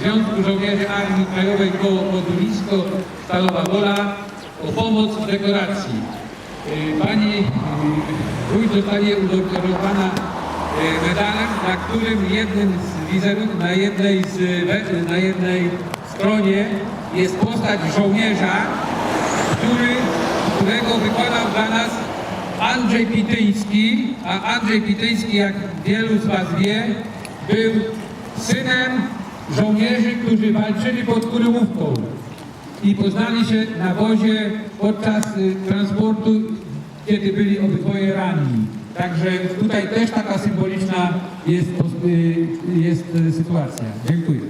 Związku Żołnierzy Armii Krajowej Koło Podolisko Stalowa Wola o pomoc w dekoracji. Y, Pani y, wójt zostanie udekorowana y, medalem, na którym jednym z wizerunków, na jednej, z, na jednej stronie jest postać żołnierza, który, którego wykonał dla nas Andrzej Pityński, a Andrzej Pityński, jak wielu z Was wie, był synem żołnierzy, którzy walczyli pod Kurymówką i poznali się na wozie podczas y, transportu, kiedy byli obydwoje ranni. Także tutaj też taka symboliczna jest, y, jest y, sytuacja. Dziękuję.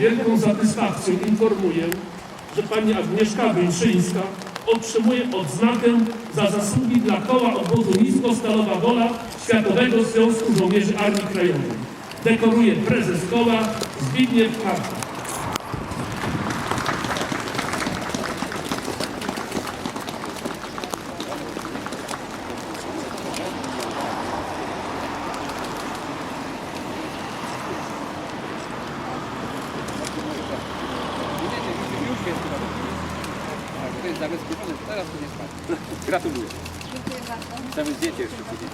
Wielką satysfakcją informuję, że pani Agnieszka Węszyńska otrzymuje odznakę za zasługi dla koła obozu Nisko-Stalowa Wola Światowego Związku Żołnierzy Armii Krajowej. Dekoruje prezes koła Zbigniew Karta. To jest zabezpieczone, teraz to nie spadnie. Gratuluję. Dziękuję bardzo. Chcemy zdjęcie jeszcze później.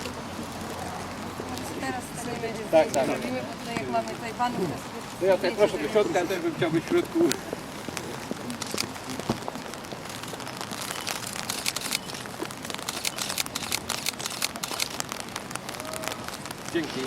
Teraz sobie będzie Tak, tak. robimy, bo tutaj jak mamy tutaj panów, to sobie To ja tutaj proszę do środka, ja też bym chciał być w środku. Dzięki.